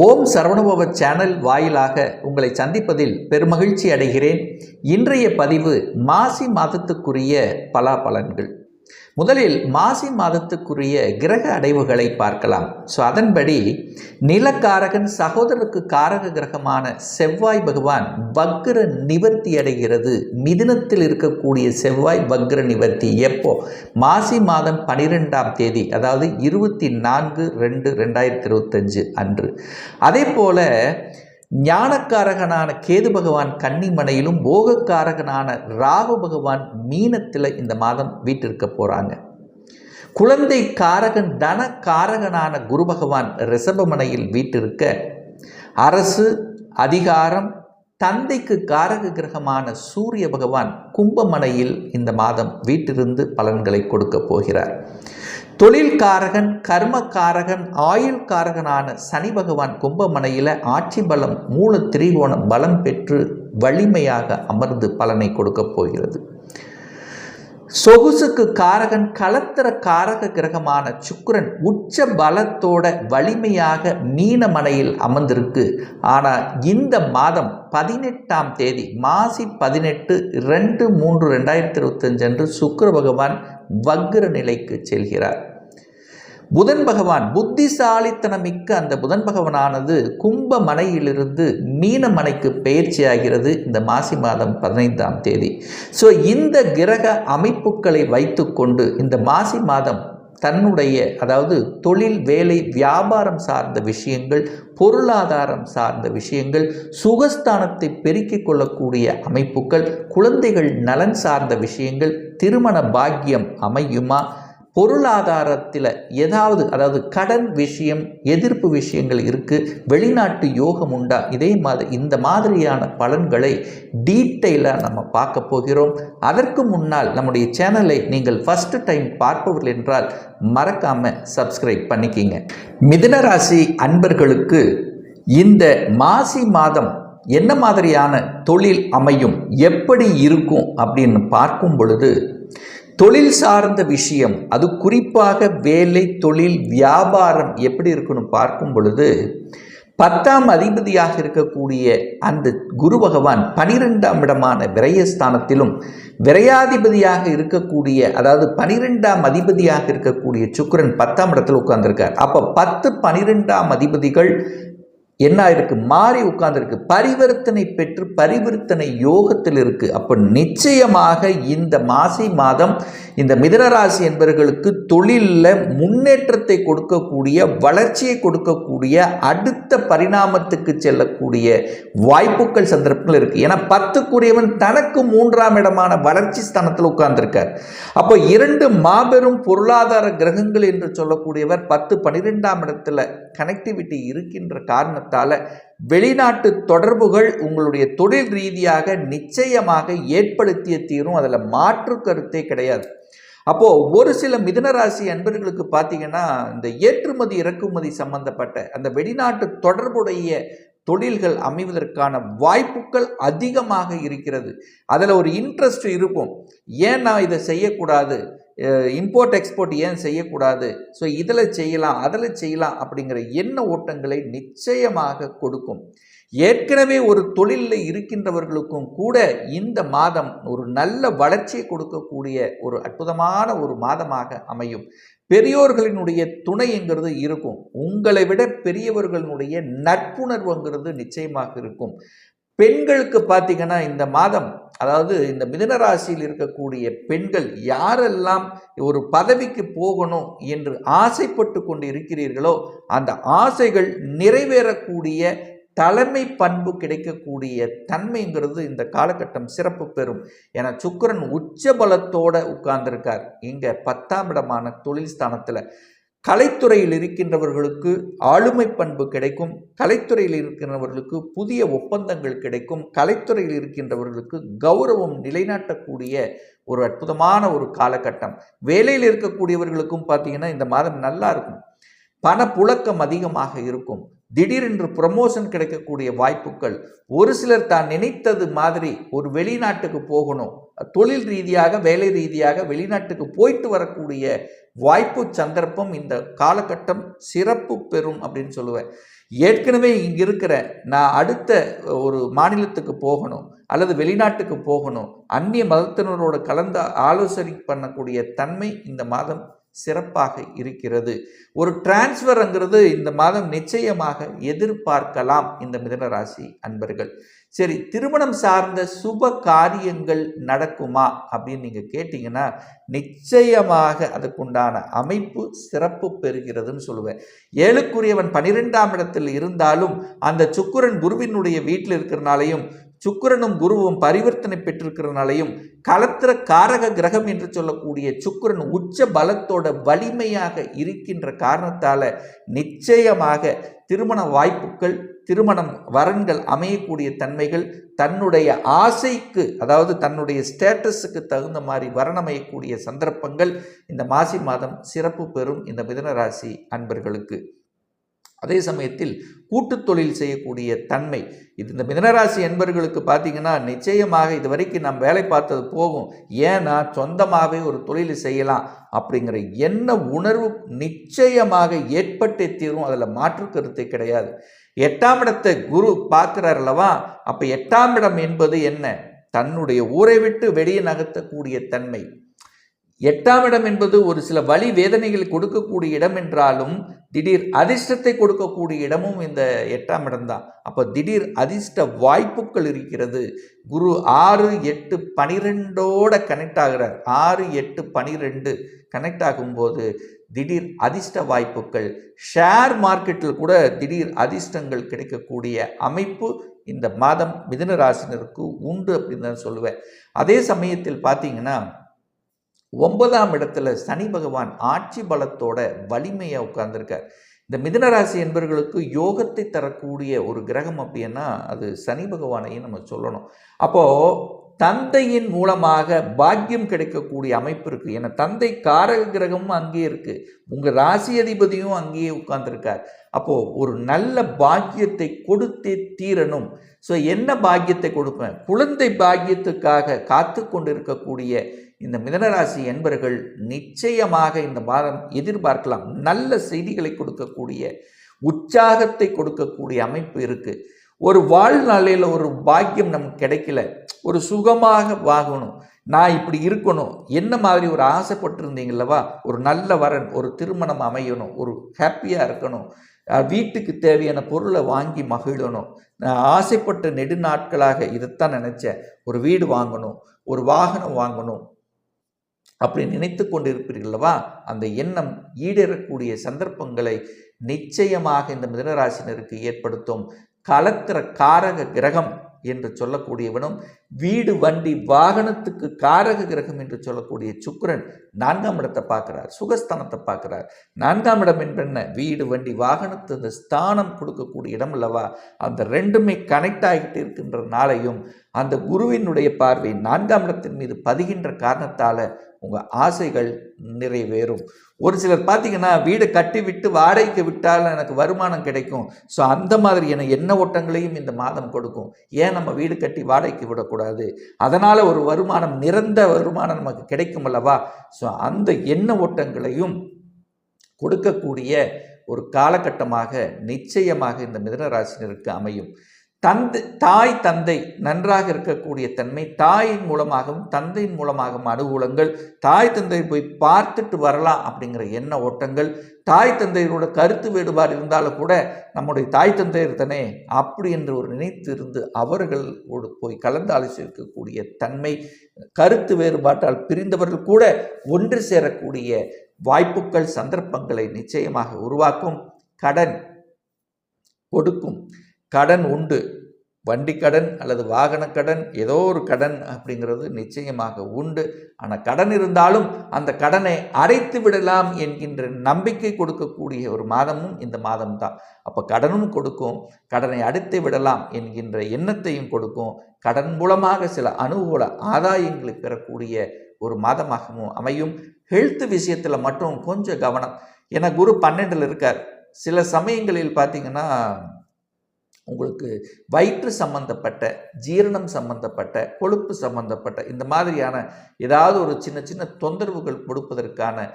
ஓம் Saravanabhava channel வாயிலாக உங்களை சந்திப்பதில் பெருமகிழ்ச்சி அடைகிறேன். இன்றைய பதிவு மாசி மாதத்துக்குரிய பலாபலன்கள். முதலில் மாசி மாதத்துக்குரிய கிரக அடைவுகளை பார்க்கலாம். ஸோ அதன்படி நிலக்காரகன் சகோதரருக்கு காரக கிரகமான செவ்வாய் பகவான் வக்ர நிவர்த்தி அடைகிறது. மிதினத்தில் இருக்கக்கூடிய செவ்வாய் வக்ர நிவர்த்தி. எப்போ? மாசி மாதம் பனிரெண்டாம் தேதி அதாவது இருபத்தி நான்கு ரெண்டு ரெண்டாயிரத்தி இருபத்தஞ்சு அன்று. அதே போல ஞானக்காரகனான கேது பகவான் கன்னிமனையிலும் போகக்காரகனான ராகு பகவான் மீனத்தில் இந்த மாதம் வீட்டிற்க போகிறாங்க குழந்தை காரகன் தன காரகனான குரு பகவான் ரிஷபமனையில் வீட்டிருக்க அரசு அதிகாரம் தந்தைக்கு காரக கிரகமான சூரிய பகவான் கும்பமனையில் இந்த மாதம் வீட்டிலிருந்து பலன்களை கொடுக்க போகிறார். தொழில்காரகன் கர்மக்காரகன் ஆயுள்காரகனான சனி பகவான் கும்பமனையில் ஆட்சி பலம் மூல திரிகோண பலம் பெற்று வலிமையாக அமர்ந்து பலனை கொடுக்கப் போகிறது. சொகுசுக்கு காரகன் கலத்திர காரக கிரகமான சுக்கரன் உச்ச பலத்தோட வலிமையாக மீனமனையில் அமர்ந்திருக்கு. ஆனால் இந்த மாதம் பதினெட்டாம் தேதி மாசி பதினெட்டு ரெண்டு மூன்று ரெண்டாயிரத்தி இருபத்தஞ்சு அன்று சுக்கர பகவான் வக்ர நிலைக்கு செல்கிறார். புதன் பகவான் புத்திசாலித்தனமிக்க அந்த புதன் பகவானானது கும்ப மனையிலிருந்து மீன மனைக்கு பயிற்சி ஆகிறது இந்த மாசி மாதம் பதினைந்தாம் தேதி. ஸோ இந்த கிரக அமைப்புகளை வைத்துக்கொண்டு இந்த மாசி மாதம் தன்னுடைய அதாவது தொழில் வேலை வியாபாரம் சார்ந்த விஷயங்கள் பொருளாதாரம் சார்ந்த விஷயங்கள் சுகஸ்தானத்தை பெருக்கிக் கொள்ளக்கூடிய அமைப்புகள் குழந்தைகள் நலன் சார்ந்த விஷயங்கள் திருமண பாக்கியம் அமையுமா பொருளாதாரத்தில் ஏதாவது அதாவது கடன் விஷயம் எதிர்ப்பு விஷயங்கள் இருக்குது வெளிநாட்டு யோகம் உண்டா? இதே மாதிரி இந்த மாதிரியான பலன்களை டீட்டெயிலாக நம்ம பார்க்க போகிறோம். அதற்கு முன்னால் நம்முடைய சேனலை நீங்கள் ஃபஸ்ட்டு டைம் பார்ப்பவர்கள் என்றால் மறக்காமல் சப்ஸ்கிரைப் பண்ணிக்கிங்க. மிதுனராசி அன்பர்களுக்கு இந்த மாசி மாதம் என்ன மாதிரியான தொழில் அமையும் எப்படி இருக்கும் அப்படின்னு பார்க்கும் பொழுது தொழில் சார்ந்த விஷயம் அது குறிப்பாக வேலை தொழில் வியாபாரம் எப்படி இருக்குன்னு பார்க்கும் பொழுது பத்தாம் அதிபதியாக இருக்கக்கூடிய அந்த குரு பகவான் பனிரெண்டாம் இடமான விரயஸ்தானத்திலும் விரையாதிபதியாக இருக்கக்கூடிய அதாவது பனிரெண்டாம் அதிபதியாக இருக்கக்கூடிய சுக்கரன் பத்தாம் இடத்தில் உட்கார்ந்துருக்கார். அப்போ பத்து பனிரெண்டாம் அதிபதிகள் என்ன இருக்கு? மாறி உட்கார்ந்துருக்கு. பரிவர்த்தனை பெற்று பரிவர்த்தனை யோகத்தில் இருக்கு. அப்போ நிச்சயமாக இந்த மாசி மாதம் இந்த மிதனராசி என்பவர்களுக்கு தொழிலில் முன்னேற்றத்தை கொடுக்கக்கூடிய வளர்ச்சியை கொடுக்கக்கூடிய அடுத்த பரிணாமத்துக்கு செல்லக்கூடிய வாய்ப்புகள் சந்தர்ப்பங்கள் இருக்கு. ஏன்னா பத்துக்குரியவன் தனக்கு மூன்றாம் இடமான வளர்ச்சி ஸ்தானத்தில் உட்கார்ந்துருக்கார். அப்போ இரண்டு மாபெரும் பொருளாதார கிரகங்கள் என்று சொல்லக்கூடியவர் பத்து பனிரெண்டாம் இடத்துல கனெக்டிவிட்டி இருக்கின்ற காரணத்தால் வெளிநாட்டு தொடர்புகள் உங்களுடைய தொழில் ரீதியாக நிச்சயமாக ஏற்படுத்திய தீரும். அதில் மாற்று கருத்தே கிடையாது. அப்போது ஒரு சில மிதனராசி அன்பர்களுக்கு பார்த்தீங்கன்னா இந்த ஏற்றுமதி இறக்குமதி சம்பந்தப்பட்ட அந்த வெளிநாட்டு தொடர்புடைய தொழில்கள் அமைவதற்கான வாய்ப்புகள் அதிகமாக இருக்கிறது. அதில் ஒரு இன்ட்ரெஸ்ட் இருக்கும். ஏன் நான் இதை செய்யக்கூடாது? இம்போர்ட் எக்ஸ்போர்ட் ஏன் செய்யக்கூடாது? ஸோ இதில் செய்யலாம் அதில் செய்யலாம் அப்படிங்கிற எண்ண ஓட்டங்களை நிச்சயமாக கொடுக்கும். ஏற்கனவே ஒரு தொழிலில் இருக்கின்றவர்களுக்கும் கூட இந்த மாதம் ஒரு நல்ல வளர்ச்சியை கொடுக்கக்கூடிய ஒரு அற்புதமான ஒரு மாதமாக அமையும். பெரியோர்களினுடைய துணைங்கிறது இருக்கும். உங்களை விட பெரியவர்களுடைய நட்புணர்வுங்கிறது நிச்சயமாக இருக்கும். பெண்களுக்கு பார்த்தீங்கன்னா இந்த மாதம் அதாவது இந்த மிதனராசியில் இருக்கக்கூடிய பெண்கள் யாரெல்லாம் ஒரு பதவிக்கு போகணும் என்று ஆசைப்பட்டு கொண்டு இருக்கிறீர்களோ அந்த ஆசைகள் நிறைவேறக்கூடிய தலைமை பண்பு கிடைக்கக்கூடிய தன்மைங்கிறது இந்த காலகட்டம் சிறப்பு பெறும். என சுக்கரன் உச்ச பலத்தோட உட்கார்ந்திருக்கார். இங்கே பத்தாம் இடமான தொழில் ஸ்தானத்தில். கலைத்துறையில் இருக்கின்றவர்களுக்கு ஆளுமை பண்பு கிடைக்கும். கலைத்துறையில் இருக்கின்றவர்களுக்கு புதிய ஒப்பந்தங்கள் கிடைக்கும். கலைத்துறையில் இருக்கின்றவர்களுக்கு கௌரவம் நிலைநாட்டக்கூடிய ஒரு அற்புதமான ஒரு காலகட்டம். வேலையில் இருக்கக்கூடியவர்களுக்கும் பார்த்தீங்கன்னா இந்த மாதம் நல்லா இருக்கும். பணப்புழக்கம் அதிகமாக இருக்கும். திடீரென்று ப்ரமோஷன் கிடைக்கக்கூடிய வாய்ப்புகள். ஒரு சிலர் தான் நினைத்தது மாதிரி ஒரு வெளிநாட்டுக்கு போகணும். தொழில் ரீதியாக வேலை ரீதியாக வெளிநாட்டுக்கு போயிட்டு வரக்கூடிய வாய்ப்பு சந்தர்ப்பம் இந்த காலகட்டம் சிறப்பு பெறும் அப்படின்னு சொல்லுவேன். ஏற்கனவே இங்கே இருக்கிற நான் அடுத்த ஒரு மாநிலத்துக்கு போகணும் அல்லது வெளிநாட்டுக்கு போகணும். அந்நிய மதத்தினரோட கலந்து ஆலோசனை பண்ணக்கூடிய தன்மை இந்த மாதம் சிறப்பாக இருக்கிறது. ஒரு டிரான்ஸ்ஃபர்ங்கிறது இந்த மாதம் நிச்சயமாக எதிர்பார்க்கலாம் இந்த மிதனராசி அன்பர்கள். சரி திருமணம் சார்ந்த சுப காரியங்கள் நடக்குமா அப்படின்னு நீங்கள் கேட்டிங்கன்னா நிச்சயமாக அதுக்குண்டான அமைப்பு சிறப்பு பெறுகிறதுன்னு சொல்லுவேன். ஏழுக்குரியவன் பனிரெண்டாம் இடத்தில் இருந்தாலும் அந்த சுக்குரன் குருவினுடைய வீட்டில் இருக்கிறனாலையும் சுக்கிரனும் குருவும் பரிவர்த்தனை பெற்றிருக்கிறனாலையும் கலத்திர காரக கிரகம் என்று சொல்லக்கூடிய சுக்கிரன் உச்ச பலத்தோட வலிமையாக இருக்கின்ற காரணத்தால் நிச்சயமாக திருமண வாய்ப்புகள் திருமணம் வரன்கள் அமையக்கூடிய தன்மைகள் தன்னுடைய ஆசைக்கு அதாவது தன்னுடைய ஸ்டேட்டஸுக்கு தகுந்த மாதிரி வரணமையக்கூடிய சந்தர்ப்பங்கள் இந்த மாசி மாதம் சிறப்பு பெறும் இந்த மிதனராசி அன்பர்களுக்கு. அதே சமயத்தில் கூட்டுத் தொழில் செய்யக்கூடிய தன்மை. இது இந்த மிதனராசி என்பர்களுக்கு பார்த்தீங்கன்னா நிச்சயமாக இது வரைக்கும் நாம் வேலை பார்த்தது போகும். ஏன்னா சொந்தமாகவே ஒரு தொழில் செய்யலாம் அப்படிங்கிற என்ன உணர்வு நிச்சயமாக ஏற்பட்டே தீரும். அதில் மாற்று கருத்து கிடையாது. எட்டாம் இடத்தை குரு பார்க்குறார் அல்லவா? அப்போ எட்டாம் இடம் என்பது என்ன? தன்னுடைய ஊரை விட்டு வெளியே நகர்த்தக்கூடிய தன்மை. எட்டாம் இடம் என்பது ஒரு சில வழி வேதனைகள் கொடுக்கக்கூடிய இடம் என்றாலும் திடீர் அதிர்ஷ்டத்தை கொடுக்கக்கூடிய இடமும் இந்த எட்டாம் இடம்தான். அப்போ திடீர் அதிர்ஷ்ட வாய்ப்புகள் இருக்கிறது. குரு ஆறு எட்டு பனிரெண்டோட கனெக்ட் ஆகிறார். ஆறு எட்டு பனிரெண்டு கனெக்ட் ஆகும்போது திடீர் அதிர்ஷ்ட வாய்ப்புகள். ஷேர் மார்க்கெட்டில் கூட திடீர் அதிர்ஷ்டங்கள் கிடைக்கக்கூடிய அமைப்பு இந்த மாதம் மிதனராசினருக்கு உண்டு அப்படின்னு தான் சொல்லுவேன். அதே சமயத்தில் பார்த்தீங்கன்னா ஒன்பதாம் இடத்துல சனி பகவான் ஆட்சி பலத்தோட வலிமையாக உட்கார்ந்துருக்கார். இந்த மிதனராசி என்பவர்களுக்கு யோகத்தை தரக்கூடிய ஒரு கிரகம் அப்படின்னா அது சனி பகவானையும் நம்ம சொல்லணும். அப்போது தந்தையின் மூலமாக பாக்கியம் கிடைக்கக்கூடிய அமைப்பு இருக்குது ஏன்னா தந்தை காரக கிரகமும் அங்கேயே இருக்குது உங்கள் ராசி அதிபதியும் அங்கேயே உட்கார்ந்துருக்கார். அப்போது ஒரு நல்ல பாக்கியத்தை கொடுத்தே தீரணும். ஸோ என்ன பாக்கியத்தை கொடுப்பேன்? குழந்தை பாக்கியத்துக்காக காத்து கொண்டிருக்கக்கூடிய இந்த மிதனராசி என்பர்கள் நிச்சயமாக இந்த மாதம் எதிர்பார்க்கலாம். நல்ல செய்திகளை கொடுக்கக்கூடிய உற்சாகத்தை கொடுக்கக்கூடிய அமைப்பு இருக்குது ஒரு வாழ்நாளையில் ஒரு பாக்கியம் நமக்கு கிடைக்கல. ஒரு சுகமாக வாங்கணும் நான் இப்படி இருக்கணும். என்ன மாதிரி ஒரு ஆசைப்பட்டிருந்தீங்களவா? ஒரு நல்ல வரன் ஒரு திருமணம் அமையணும். ஒரு ஹாப்பியாக இருக்கணும். வீட்டுக்கு தேவையான பொருளை வாங்கி மகிழணும். நான் ஆசைப்பட்ட நெடுநாட்களாக இதைத்தான் நினச்சேன். ஒரு வீடு வாங்கணும். ஒரு வாகனம் வாங்கணும். அப்படி நினைத்து கொண்டிருப்பீர்களவா அந்த எண்ணம் ஈடேறக்கூடிய சந்தர்ப்பங்களை நிச்சயமாக இந்த மிதனராசினருக்கு ஏற்படுத்தும். கலத்திர காரக கிரகம் என்று சொல்லக்கூடியவனும் வீடு வண்டி வாகனத்துக்கு காரக கிரகம் என்று சொல்லக்கூடிய சுக்கரன் நான்காம் இடத்தை பார்க்குறார் சுகஸ்தானத்தை பார்க்குறார். நான்காம் இடம் என்ன வீடு வண்டி வாகனத்து அந்த ஸ்தானம் கொடுக்கக்கூடிய இடம் அல்லவா? அந்த ரெண்டுமே கனெக்ட் ஆகிட்டு இருக்கின்ற நாளையும் அந்த குருவினுடைய பார்வை நான்காம் இடத்தின் மீது பதிகின்ற காரணத்தால் உங்கள் ஆசைகள் நிறைவேறும். ஒரு சிலர் பார்த்தீங்கன்னா வீடு கட்டி விட்டு வாடகைக்கு விட்டால் எனக்கு வருமானம் கிடைக்கும். ஸோ அந்த மாதிரியான எண்ண ஓட்டங்களையும் இந்த மாதம் கொடுக்கும். ஏன் நம்ம வீடு கட்டி வாடகைக்கு விடக்கூடாது? அதனால் ஒரு வருமானம் நிறந்த வருமானம் நமக்கு கிடைக்கும் அல்லவா? ஸோ அந்த எண்ண ஓட்டங்களையும் கொடுக்கக்கூடிய ஒரு காலகட்டமாக நிச்சயமாக இந்த மிதனராசினருக்கு அமையும். தந்தை தாய் தந்தை நன்றாக இருக்கக்கூடிய தன்மை தாயின் மூலமாகவும் தந்தையின் மூலமாகவும் அனுகூலங்கள் தாய் தந்தை போய் பார்த்துட்டு வரலாம் அப்படிங்கிற எண்ண ஓட்டங்கள் தாய் தந்தையரோட கருத்து வேறுபாடு இருந்தாலும் கூட நம்முடைய தாய் தந்தையர் தானே அப்படி என்று ஒரு நினைத்து இருந்து அவர்களோடு போய் கலந்து ஆலோசிக்கக்கூடிய தன்மை கருத்து வேறுபாட்டால் பிரிந்தவர்கள் கூட ஒன்று சேரக்கூடிய வாய்ப்புகள் சந்தர்ப்பங்களை நிச்சயமாக உருவாக்கும் கடன் கொடுக்கும். கடன் உண்டு. வண்டி கடன் அல்லது வாகன கடன் ஏதோ ஒரு கடன் அப்படிங்கிறது நிச்சயமாக உண்டு. ஆனால் கடன் இருந்தாலும் அந்த கடனை அடைத்து விடலாம் என்கின்ற நம்பிக்கை கொடுக்கக்கூடிய ஒரு மாதமும் இந்த மாதம் தான் அப்போ கடனும் கொடுக்கும் கடனை அடைத்து விடலாம் என்கின்ற எண்ணத்தையும் கொடுக்கும். கடன் மூலமாக சில அனுகூல ஆதாயங்களை பெறக்கூடிய ஒரு மாதமாகவும் அமையும். ஹெல்த் விஷயத்தில் மட்டும் கொஞ்சம் கவனம். ஏன்னா குரு பன்னெண்டில் இருக்கார். சில சமயங்களில் பார்த்தீங்கன்னா உங்களுக்கு வயிற்று சம்பந்தப்பட்ட ஜீரணம் சம்பந்தப்பட்ட கொழுப்பு சம்பந்தப்பட்ட இந்த மாதிரியான ஏதாவது ஒரு சின்ன சின்ன தொந்தரவுகள் கொடுப்பதற்கான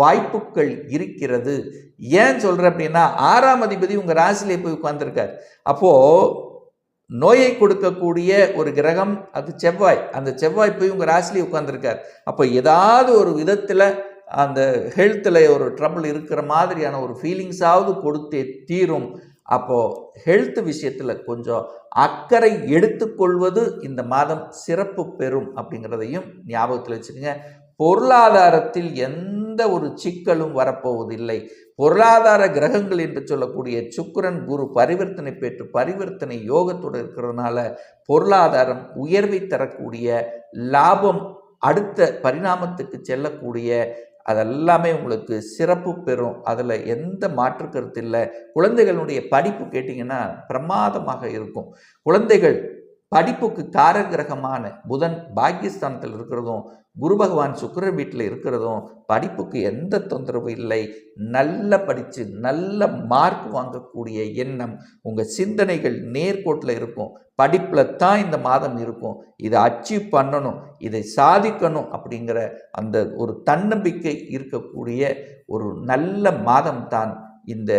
வாய்ப்புகள் இருக்கிறது. ஏன் சொல்கிறேன் அப்படின்னா ஆறாம் அதிபதி உங்கள் ராசிலே போய் உட்கார்ந்துருக்கார். அப்போது நோயை கொடுக்கக்கூடிய ஒரு கிரகம் அது செவ்வாய். அந்த செவ்வாய் போய் உங்கள் ராசிலே உட்கார்ந்திருக்கார். அப்போ ஏதாவது ஒரு விதத்தில் அந்த ஹெல்த்தில் ஒரு ட்ரபிள் இருக்கிற மாதிரியான ஒரு ஃபீலிங்ஸாவது கொடுத்தே தீரும். அப்போது ஹெல்த் விஷயத்தில் கொஞ்சம் அக்கறை எடுத்துக்கொள்வது இந்த மாதம் சிறப்பு பெறும் அப்படிங்கிறதையும் ஞாபகத்தில் வச்சுக்கோங்க. பொருளாதாரத்தில் எந்த ஒரு சிக்கலும் வரப்போவதில்லை. பொருளாதார கிரகங்கள் என்று சொல்லக்கூடிய சுக்கரன் குரு பரிவர்த்தனை பெற்று பரிவர்த்தனை யோகத்தோடு இருக்கிறதுனால பொருளாதாரம் உயர்வை தரக்கூடிய லாபம் அடுத்த பரிணாமத்துக்கு செல்லக்கூடிய அதெல்லாமே உங்களுக்கு சிறப்பு பெறும். அதில் எந்த மாற்று கருத்து இல்லை. குழந்தைகளுடைய படிப்பு கேட்டிங்கன்னா பிரமாதமாக இருக்கும். குழந்தைகள் படிப்புக்கு காரகிரகமான புதன் பாக்கியஸ்தானத்தில் இருக்கிறதும் குரு பகவான் சுக்கிர வீட்டில் இருக்கிறதும் படிப்புக்கு எந்த தொந்தரவும் இல்லை. நல்ல படித்து நல்ல மார்க் வாங்கக்கூடிய எண்ணம் உங்கள் சிந்தனைகள் நேர்கோட்டில் இருக்கும். படிப்பில் தான் இந்த மாதம் இருக்கும். இதை அச்சீவ் பண்ணணும் இதை சாதிக்கணும் அப்படிங்கிற அந்த ஒரு தன்னம்பிக்கை இருக்கக்கூடிய ஒரு நல்ல மாதம் தான் இந்த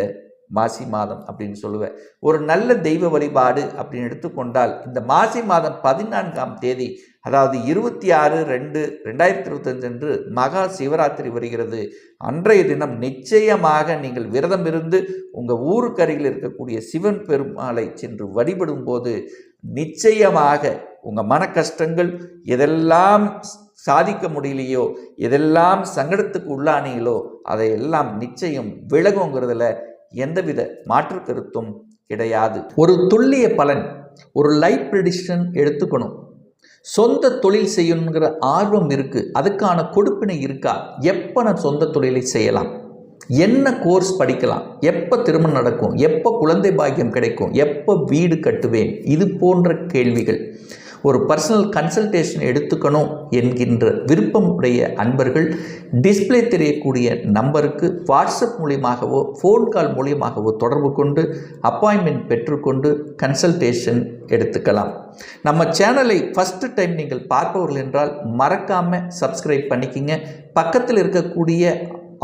மாசி மாதம் அப்படின்னு சொல்லுவேன். ஒரு நல்ல தெய்வ வழிபாடு அப்படின்னு எடுத்துக்கொண்டால் இந்த மாசி மாதம் பதினான்காம் தேதி அதாவது இருபத்தி ஆறு ரெண்டு ரெண்டாயிரத்தி இருபத்தஞ்சு அன்று மகா சிவராத்திரி வருகிறது. அன்றைய தினம் நிச்சயமாக நீங்கள் விரதம் இருந்து உங்கள் ஊருக்கு அருகில் இருக்கக்கூடிய சிவன் பெருமாளை சென்று வழிபடும் போது நிச்சயமாக உங்கள் மன கஷ்டங்கள் எதெல்லாம் சாதிக்க முடியலையோ எதெல்லாம் சங்கடத்துக்கு உள்ளானீங்களோ அதையெல்லாம் நிச்சயம் விலகுங்கிறதுல எந்தவித மாற்று கருத்தும் கிடையாது. ஒரு துல்லிய பலன் ஒரு லைஃப் ப்ரெடிஷன் எடுத்துக்கணும். சொந்த தொழில் செய்யணுங்கிற ஆர்வம் இருக்குது அதுக்கான கொடுப்பினை இருக்கா? எப்போ நான் சொந்த தொழிலை செய்யலாம்? என்ன கோர்ஸ் படிக்கலாம்? எப்போ திருமணம் நடக்கும்? எப்போ குழந்தை பாக்கியம் கிடைக்கும்? எப்போ வீடு கட்டுவேன்? இது போன்ற கேள்விகள். ஒரு பர்சனல் கன்சல்டேஷன் எடுத்துக்கணும் என்கின்ற விருப்பம் உடைய அன்பர்கள் டிஸ்பிளே தெரியக்கூடிய நம்பருக்கு வாட்ஸ்அப் மூலியமாகவோ ஃபோன் கால் மூலியமாகவோ தொடர்பு கொண்டு அப்பாயின்மெண்ட் பெற்றுக்கொண்டு கன்சல்டேஷன் எடுத்துக்கலாம். நம்ம சேனலை ஃபஸ்ட்டு டைம் நீங்கள் பார்ப்பவர்கள் என்றால் மறக்காமல் சப்ஸ்கிரைப் பண்ணிக்கிங்க. பக்கத்தில் இருக்கக்கூடிய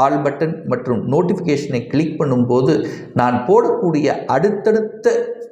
ஆல் பட்டன் மற்றும் நோட்டிஃபிகேஷனை கிளிக் பண்ணும்போது நான் போடக்கூடிய அடுத்தடுத்த